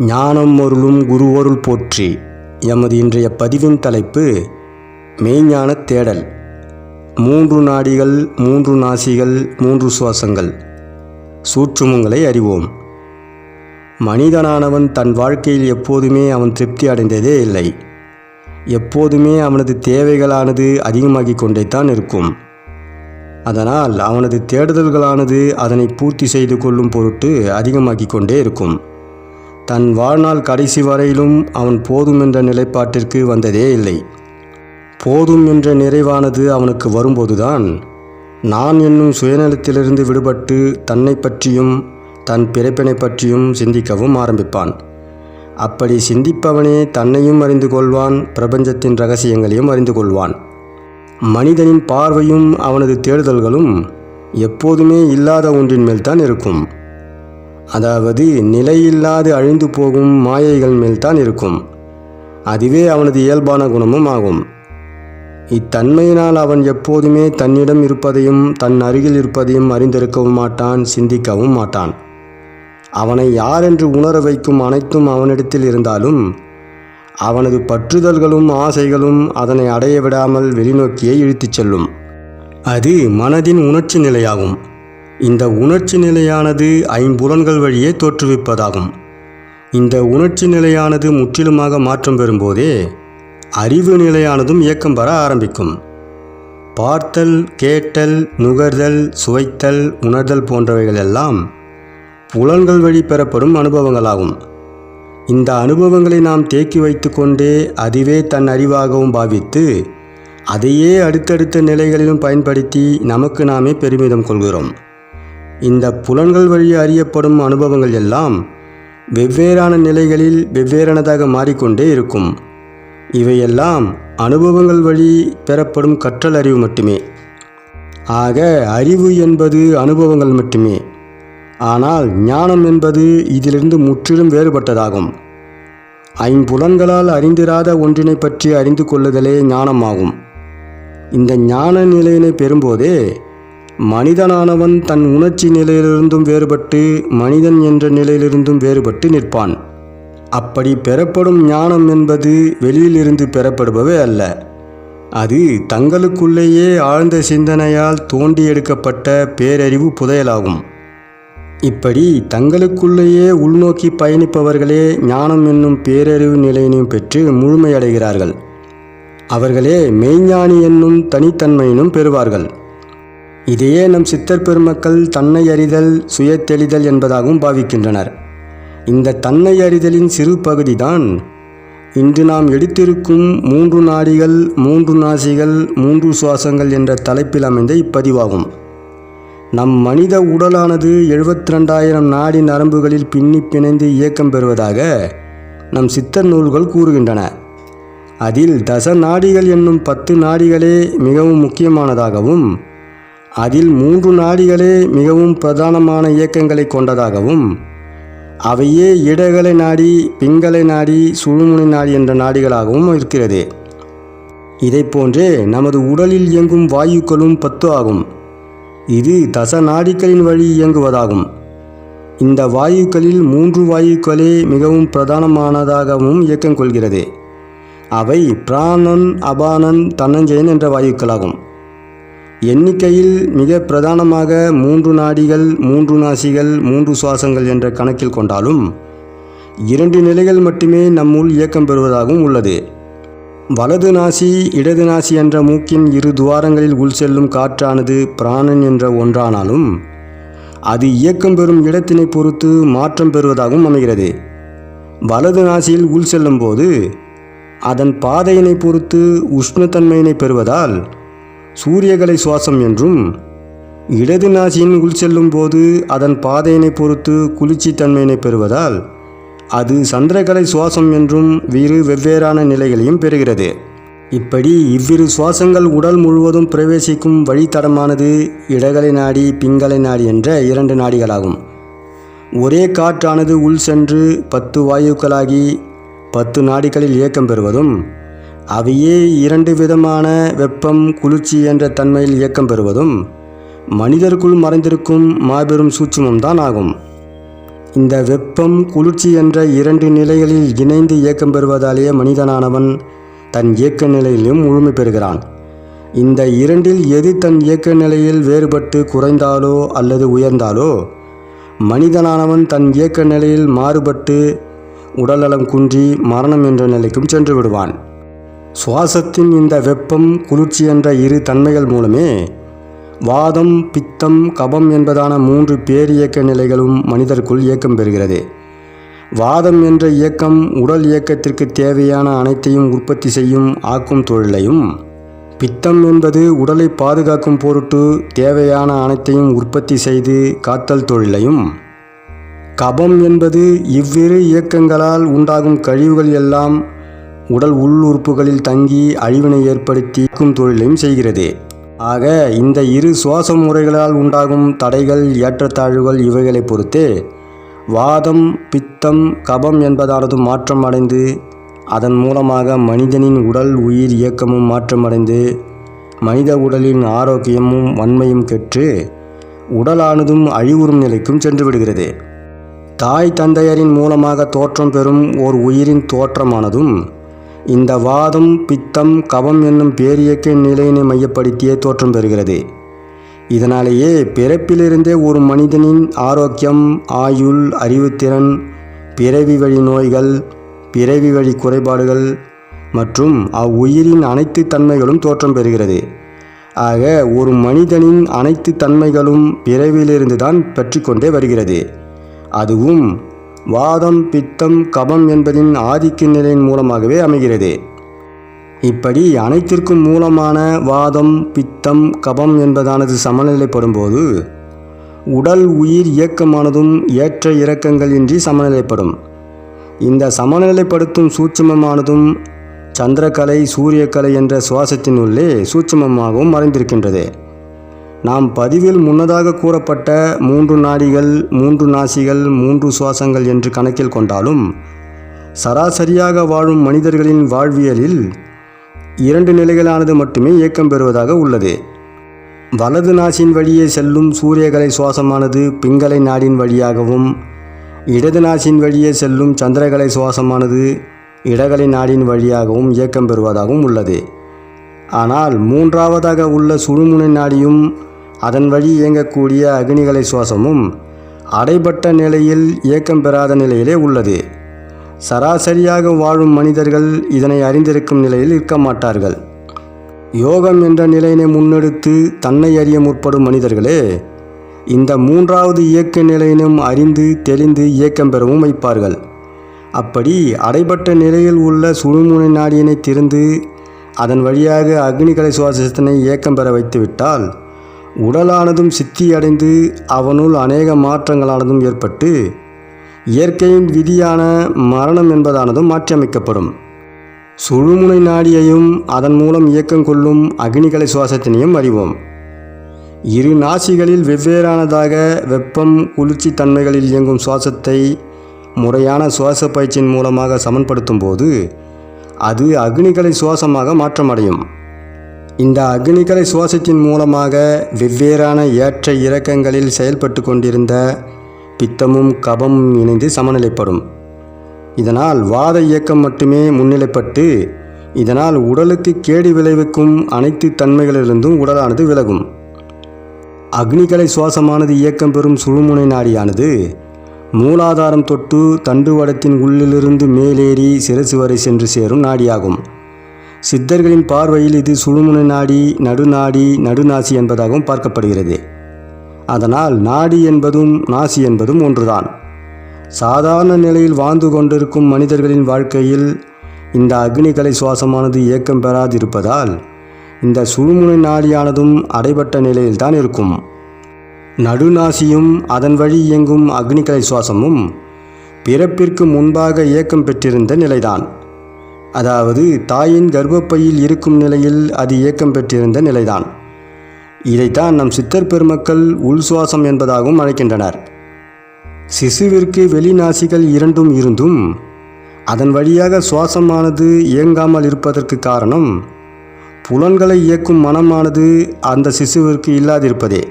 ஞானம் அருளும் குருவருள் போற்றி. எமது இன்றைய பதிவின் தலைப்பு மெய்ஞான தேடல். மூன்று நாடிகள் மூன்று நாசிகள் மூன்று சுவாசங்கள். சூற்றுமுங்களை அறிவோம். மனிதனானவன் தன் வாழ்க்கையில் எப்போதுமே அவன் திருப்தி அடைந்ததே இல்லை. எப்போதுமே அவனது தேவைகளானது அதிகமாகிக் கொண்டே தான் இருக்கும். அதனால் அவனது தேடுதல்களானது அதனை பூர்த்தி செய்து கொள்ளும் பொருட்டு அதிகமாகிக் கொண்டே இருக்கும். தன் வாழ்நாள் கடைசி வரையிலும் அவன் போதும் என்ற நிலைப்பாட்டிற்கு வந்ததே இல்லை. போதும் என்ற நிறைவானது அவனுக்கு வரும்போதுதான் நான் என்னும் சுயநலத்திலிருந்து விடுபட்டு தன்னை பற்றியும் தன் பிறப்பினை பற்றியும் சிந்திக்கவும் ஆரம்பிப்பான். அப்படி சிந்திப்பவனே தன்னையும் அறிந்து கொள்வான் பிரபஞ்சத்தின் ரகசியங்களையும் அறிந்து கொள்வான். மனிதனின் பார்வையும் அவனது தேடுதல்களும் எப்போதுமே இல்லாத ஒன்றின் மேல்தான் இருக்கும். அதாவது நிலையில்லாது அழிந்து போகும் மாயைகள் மேல்தான் இருக்கும். அதுவே அவனது இயல்பான குணமும் ஆகும். இத்தன்மையினால் அவன் எப்போதுமே தன்னிடம் இருப்பதையும் தன் அருகில் இருப்பதையும் அறிந்திருக்கவும் மாட்டான் சிந்திக்கவும் மாட்டான். அவனை யாரென்று உணர வைக்கும் அனைத்தும் அவனிடத்தில் இருந்தாலும் அவனது பற்றுதல்களும் ஆசைகளும் அதனை அடைய விடாமல் வெளிநோக்கியே இழுத்துச் செல்லும். அது மனதின் உணர்ச்சி நிலையாகும். இந்த உணர்ச்சி நிலையானது ஐம்புலன்கள் வழியே தோற்றுவிப்பதாகும். இந்த உணர்ச்சி நிலையானது முற்றிலுமாக மாற்றம் பெறும்போதே அறிவு நிலையானதும் இயக்கம் பெற ஆரம்பிக்கும். பார்த்தல் கேட்டல் நுகர்தல் சுவைத்தல் உணர்தல் போன்றவைகள் எல்லாம் புலன்கள் வழி பெறப்படும் அனுபவங்களாகும். இந்த அனுபவங்களை நாம் தேக்கி வைத்துக்கொண்டே அதுவே தன் அறிவாகவும் பாவித்து அதையே அடுத்தடுத்த நிலைகளிலும் பயன்படுத்தி நமக்கு நாமே பெருமிதம் கொள்கிறோம். இந்த புலன்கள் வழி அறியப்படும் அனுபவங்கள் எல்லாம் வெவ்வேறான நிலைகளில் வெவ்வேறானதாக மாறிக்கொண்டே இருக்கும். இவையெல்லாம் அனுபவங்கள் வழி பெறப்படும் கற்றல் அறிவு மட்டுமே. ஆக அறிவு என்பது அனுபவங்கள் மட்டுமே. ஆனால் ஞானம் என்பது இதிலிருந்து முற்றிலும் வேறுபட்டதாகும். ஐம்புலன்களால் அறிந்திராத ஒன்றினை பற்றி அறிந்து கொள்ளுதலே ஞானமாகும். இந்த ஞான நிலையினை பெறும்போதே மனிதனானவன் தன் உணர்ச்சி நிலையிலிருந்தும் வேறுபட்டு மனிதன் என்ற நிலையிலிருந்தும் வேறுபட்டு நிற்பான். அப்படி பெறப்படும் ஞானம் என்பது வெளியிலிருந்து பெறப்படுபவை அல்ல. அது தங்களுக்குள்ளேயே ஆழ்ந்த சிந்தனையால் தோண்டி எடுக்கப்பட்ட பேரறிவு புதையலாகும். இப்படி தங்களுக்குள்ளேயே உள்நோக்கி பயணிப்பவர்களே ஞானம் என்னும் பேரறிவு நிலையினையும் பெற்று முழுமையடைகிறார்கள். அவர்களே மெய்ஞானி என்னும் தனித்தன்மையினும் பெறுவார்கள். இதையே நம் சித்தர் பெருமக்கள் தன்னை அறிதல் சுய தெளிதல் என்பதாகவும் பாவிக்கின்றனர். இந்த தன்னை அறிதலின் சிறு பகுதிதான் இன்று நாம் எடுத்திருக்கும் மூன்று நாடிகள் மூன்று நாசிகள் மூன்று சுவாசங்கள் என்ற தலைப்பில் அமைந்த இப்பதிவாகும். நம் மனித உடலானது எழுபத்தி ரெண்டாயிரம் நாடி நரம்புகளில் பின்னி பிணைந்து இயக்கம் பெறுவதாக நம் சித்தர் நூல்கள் கூறுகின்றன. அதில் தச நாடிகள் என்னும் பத்து நாடிகளே மிகவும் முக்கியமானதாகவும் அதில் மூன்று நாடிகளே மிகவும் பிரதானமான இயக்கங்களை கொண்டதாகவும் அவையே இடகலை நாடி பிங்களை நாடி சுழுமுனை நாடி என்ற நாடிகளாகவும் இருக்கிறது. இதை போன்றே நமது உடலில் இயங்கும் வாயுக்களும் பத்து ஆகும். இது தச நாடிகளின் வழி இயங்குவதாகும். இந்த வாயுக்களில் மூன்று வாயுக்களே மிகவும் பிரதானமானதாகவும் இயக்கம் கொள்கிறது. அவை பிராணன் அபானன் தன்னஞ்சயன் என்ற வாயுக்களாகும். எண்ணிக்கையில் மிக பிரதானமாக மூன்று நாடிகள் மூன்று நாசிகள் மூன்று சுவாசங்கள் என்ற கணக்கில் கொண்டாலும் இரண்டு நிலைகள் மட்டுமே நம்முள் இயக்கம் பெறுவதாகவும் உள்ளது. வலது நாசி இடது நாசி என்ற மூக்கின் இரு துவாரங்களில் உள் செல்லும் காற்றானது பிராணன் என்ற ஒன்றானாலும் அது இயக்கம் பெறும் இடத்தினை பொறுத்து மாற்றம் பெறுவதாகவும் அமைகிறது. வலது நாசியில் உள் செல்லும்போது அதன் பாதையினை பொறுத்து உஷ்ணத்தன்மையினை பெறுவதால் சூரியகலை சுவாசம் என்றும் இடது நாசியின் உள் செல்லும் போது அதன் பாதையினை பொறுத்து குளிர்ச்சி தன்மையினை பெறுவதால் அது சந்திரகலை சுவாசம் என்றும் இரு வெவ்வேறான நிலைகளையும் பெறுகிறது. இப்படி இவ்விரு சுவாசங்கள் உடல் முழுவதும் பிரவேசிக்கும் வழித்தடமானது இடகலை நாடி பிங்கலை நாடி என்ற இரண்டு நாடிகளாகும். ஒரே காற்றானது உள் சென்று பத்து வாயுக்களாகி பத்து நாடிகளில் இயக்கம் பெறுவதும் அவையே இரண்டு விதமான வெப்பம் குளிர்ச்சி என்ற தன்மையில் இயக்கம் பெறுவதும் மனிதருக்குள் மறைந்திருக்கும் மாபெரும் சூட்சுமம்தான் ஆகும். இந்த வெப்பம் குளிர்ச்சி என்ற இரண்டு நிலைகளில் இணைந்து இயக்கம் பெறுவதாலேயே மனிதனானவன் தன் இயக்க நிலையிலும் முழுமை பெறுகிறான். இந்த இரண்டில் எது தன் இயக்க நிலையில் வேறுபட்டு குறைந்தாலோ அல்லது உயர்ந்தாலோ மனிதனானவன் தன் இயக்க நிலையில் மாறுபட்டு உடல்நலம் குன்றி மரணம் என்ற நிலைக்கும் சென்று விடுவான். சுவாசத்தின் இந்த வெப்பம் குளிர்ச்சி என்ற இரு தன்மைகள் மூலமே வாதம் பித்தம் கபம் என்பதான மூன்று பேரியக்க நிலைகளும் மனிதருக்குள் இயக்கம் பெறுகிறது. வாதம் என்ற இயக்கம் உடல் இயக்கத்திற்கு தேவையான அனைத்தையும் உற்பத்தி செய்யும் ஆக்கும் தொழிலையும் பித்தம் என்பது உடலை பாதுகாக்கும் பொருட்டு தேவையான அனைத்தையும் உற்பத்தி செய்து காத்தல் தொழிலையும் கபம் என்பது இவ்விரு இயக்கங்களால் உண்டாகும் கழிவுகள் எல்லாம் உடல் உள் உறுப்புகளில் தங்கி அழிவினை ஏற்படுத்தி தொழிலையும் செய்கிறது. ஆக இந்த இரு சுவாச முறைகளால் உண்டாகும் தடைகள் ஏற்றத்தாழ்வுகள் இவைகளை பொறுத்து வாதம் பித்தம் கபம் என்பதானது மாற்றம் அடைந்து அதன் மூலமாக மனிதனின் உடல் உயிர் இயக்கமும் மாற்றமடைந்து மனித உடலின் ஆரோக்கியமும் வன்மையும் கெற்று உடலானதும் அழிவுறும் நிலைக்கும் சென்று விடுகிறது. தாய் தந்தையரின் மூலமாக தோற்றம் பெறும் ஓர் உயிரின் தோற்றமானதும் இந்த வாதம் பித்தம் கவம் என்னும் பேரியக்க நிலையினை மையப்படுத்தியே தோற்றம் பெறுகிறது. இதனாலேயே பிறப்பிலிருந்தே ஒரு மனிதனின் ஆரோக்கியம் ஆயுள் அறிவுத்திறன் பிறவி வழி நோய்கள் பிறவி வழி குறைபாடுகள் மற்றும் அவ்வுயிரின் அனைத்து தன்மைகளும் தோற்றம் பெறுகிறது. ஆக ஒரு மனிதனின் அனைத்து தன்மைகளும் பிறவிலிருந்து தான் பெற்றுக்கொண்டே வருகிறது. அதுவும் வாதம் பித்தம் கபம் என்பதின் ஆதிக்க நிலையின் மூலமாகவே அமைகிறது. இப்படி அனைத்திற்கும் மூலமான வாதம் பித்தம் கபம் என்பதானது சமநிலைப்படும்போது உடல் உயிர் இயக்கமானதும் ஏற்ற இறக்கங்கள் இன்றி சமநிலைப்படும். இந்த சமநிலைப்படுத்தும் சூட்சமமானதும் சந்திரக்கலை சூரியக்கலை என்ற சுவாசத்தின் உள்ளே மறைந்திருக்கின்றது. நாம் பதிவில் முன்னதாக கூறப்பட்ட மூன்று நாடிகள் மூன்று நாசிகள் மூன்று சுவாசங்கள் என்று கணக்கில் கொண்டாலும் சராசரியாக வாழும் மனிதர்களின் வாழ்வியலில் இரண்டு நிலைகளானது மட்டுமே இயக்கம் பெறுவதாக உள்ளது. வலது நாசின் வழியே செல்லும் சூரியகலை சுவாசமானது பிங்களை நாடின் வழியாகவும் இடது நாசின் வழியே செல்லும் சந்திரகலை சுவாசமானது இடகலை நாடின் வழியாகவும் இயக்கம் பெறுவதாகவும் உள்ளது. ஆனால் மூன்றாவதாக உள்ள சுழுமுனை நாடியும் அதன் வழி இயங்கக்கூடிய அக்னிகலை சுவாசமும் அடைபட்ட நிலையில் இயக்கம் பெறாத நிலையிலே உள்ளது. சராசரியாக வாழும் மனிதர்கள் இதனை அறிந்திருக்கும் நிலையில் இருக்க மாட்டார்கள். யோகம் என்ற நிலையினை முன்னெடுத்து தன்னை அறிய முற்படும் மனிதர்களே இந்த மூன்றாவது இயக்க நிலையினும் அறிந்து தெளிந்து இயக்கம் பெறவும் வைப்பார்கள். அப்படி அடைபட்ட நிலையில் உள்ள சுழுமுனை நாடியினை திறந்து அதன் வழியாக அக்னிகலை சுவாசத்தினை இயக்கம் பெற வைத்துவிட்டால் உடலானதும் சித்தியடைந்து அவனுள் அநேக மாற்றங்களானதும் ஏற்பட்டு இயற்கையின் விதியான மரணம் என்பதானதும் மாற்றியமைக்கப்படும். சுழுமுனை நாடியையும் அதன் மூலம் இயக்கம் கொள்ளும் அக்னிகலை சுவாசத்தினையும் அறிவோம். இரு நாசிகளில் வெவ்வேறானதாக வெப்பம் குளிர்ச்சி தன்மைகளில் இயங்கும் சுவாசத்தை முறையான சுவாச பயிற்சியின் மூலமாக சமன்படுத்தும் போது அது அக்னிகலை சுவாசமாக மாற்றமடையும். இந்த அக்னிகலை சுவாசத்தின் மூலமாக வெவ்வேறான ஏற்ற இறக்கங்களில் செயல்பட்டு கொண்டிருந்த பித்தமும் கபமும் இணைந்து சமநிலைப்படும். இதனால் வாத இயக்கம் மட்டுமே முன்னிலைப்பட்டு இதனால் உடலுக்கு கேடு விளைவிக்கும் அனைத்து தன்மைகளிலிருந்தும் உடலானது விலகும். அக்னிகலை சுவாசமானது இயக்கம் பெறும் சுழுமுனை நாடியானது மூலாதாரம் தொட்டு தண்டுவடத்தின் உள்ளிலிருந்து மேலேறி சிரசு வரை சென்று சேரும் நாடியாகும். சித்தர்களின் பார்வையில் இது சுழுமுனை நாடி நடுநாடி நடுநாசி என்பதாகவும் பார்க்கப்படுகிறது. அதனால் நாடி என்பதும் நாசி என்பதும் ஒன்றுதான். சாதாரண நிலையில் வாழ்ந்து கொண்டிருக்கும் மனிதர்களின் வாழ்க்கையில் இந்த அக்னிகலை சுவாசமானது இயக்கம் பெறாதிருப்பதால் இந்த சுழுமுனை நாடியானதும் அடைபட்ட நிலையில்தான் இருக்கும். நடுநாசியும் அதன் வழி இயங்கும் அக்னிகலை சுவாசமும் பிறப்பிற்கு முன்பாக இயக்கம் பெற்றிருந்த நிலைதான். அதாவது தாயின் கர்ப்பப்பையில் இருக்கும் நிலையில் அது இயக்கம் பெற்றிருந்த நிலைதான். இதைத்தான் நம் சித்தர் பெருமக்கள் உள் சுவாசம் என்பதாகவும் அழைக்கின்றனர். சிசுவிற்கு வெளிநாசிகள் இரண்டும் இருந்தும் அதன் வழியாக சுவாசமானது இயங்காமல் இருப்பதற்கு காரணம் புலன்களை இயக்கும் மனமானது அந்த சிசுவிற்கு இல்லாதிருப்பதே.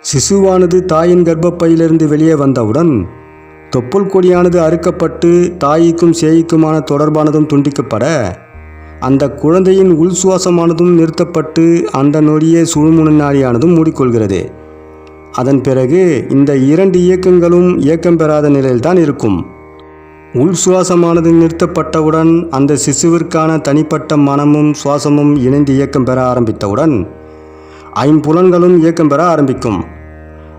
சிசுவானது தாயின் கர்ப்பப்பையிலிருந்து வெளியே வந்தவுடன் தொப்புள் கொடியானது அறுக்கப்பட்டு தாய்க்கும் சேய்க்குமான தொடர்பானதும் துண்டிக்கப்பட அந்த குழந்தையின் உள் சுவாசமானதும் நிறுத்தப்பட்டு அந்த நொடியே சுழுமுனை நாடியானதும் மூடிக்கொள்கிறது. அதன் பிறகு இந்த இரண்டு இயக்கங்களும் இயக்கம் பெறாத நிலையில்தான் இருக்கும். உள் சுவாசமானது நிறுத்தப்பட்டவுடன் அந்த சிசுவிற்கான தனிப்பட்ட மனமும் சுவாசமும் இணைந்து இயக்கம் பெற ஆரம்பித்தவுடன் ஐம்புலன்களும் இயக்கம் பெற ஆரம்பிக்கும்.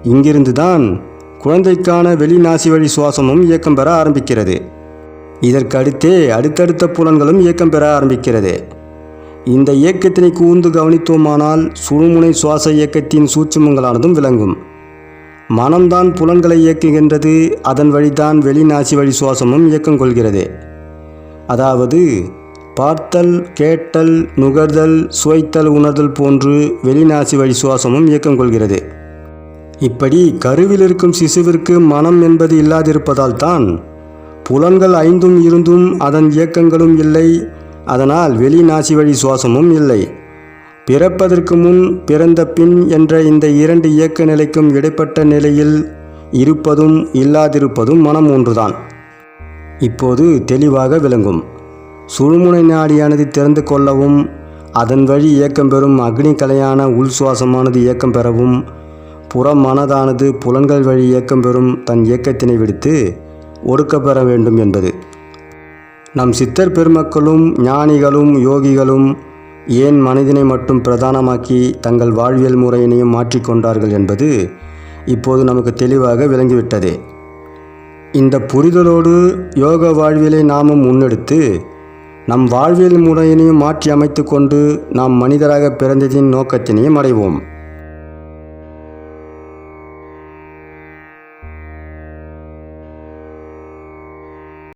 இங்கிருந்து தான் குழந்தைக்கான வெளிநாசி வழி சுவாசமும் இயக்கம் பெற ஆரம்பிக்கிறது. இதற்கு அடுத்தே அடுத்தடுத்த புலன்களும் இயக்கம் பெற ஆரம்பிக்கிறது. இந்த இயக்கத்தினை கூர்ந்து கவனித்தோமானால் சுழுமுனை சுவாச இயக்கத்தின் சூட்சுமங்களானதும் விளங்கும். மனம்தான் புலன்களை இயக்குகின்றது அதன் வழிதான் வெளிநாசி வழி சுவாசமும் இயக்கம் கொள்கிறது. அதாவது பார்த்தல் கேட்டல் நுகர்தல் சுவைத்தல் உணர்தல் போன்று வெளிநாசி வழி சுவாசமும் இயக்கம் கொள்கிறது. இப்படி கருவில் இருக்கும் சிசுவிற்கு மனம் என்பது இல்லாதிருப்பதால் தான் புலன்கள் ஐந்தும் இருந்தும் அதன் இயக்கங்களும் இல்லை அதனால் வெளிநாசி வழி சுவாசமும் இல்லை. பிறப்பதற்கு முன் பிறந்த பின் என்ற இந்த இரண்டு இயக்க நிலைக்கும் இடைப்பட்ட நிலையில் இருப்பதும் இல்லாதிருப்பதும் மனம் ஒன்றுதான். இப்போது தெளிவாக விளங்கும். சுழுமுனை நாடியானது திறந்து கொள்ளவும் அதன் வழி இயக்கம் பெறும் அக்னி கலையான உள் சுவாசமானது இயக்கம் பெறவும் புற மனதானது புலன்கள் வழி இயக்கம் பெறும் தன் இயக்கத்தினை விடுத்து ஒடுக்கப்பெற வேண்டும் என்பது. நம் சித்தர் பெருமக்களும் ஞானிகளும் யோகிகளும் ஏன் மனிதனை மட்டும் பிரதானமாக்கி தங்கள் வாழ்வியல் முறையினையும் மாற்றிக்கொண்டார்கள் என்பது இப்போது நமக்கு தெளிவாக விளங்கிவிட்டதே. இந்த புரிதலோடு யோக வாழ்வியலை நாமும் முன்னெடுத்து நம் வாழ்வியல் முறையினையும் மாற்றி அமைத்து கொண்டு நாம் மனிதராக பிறந்ததின் நோக்கத்தினையும் அடைவோம்.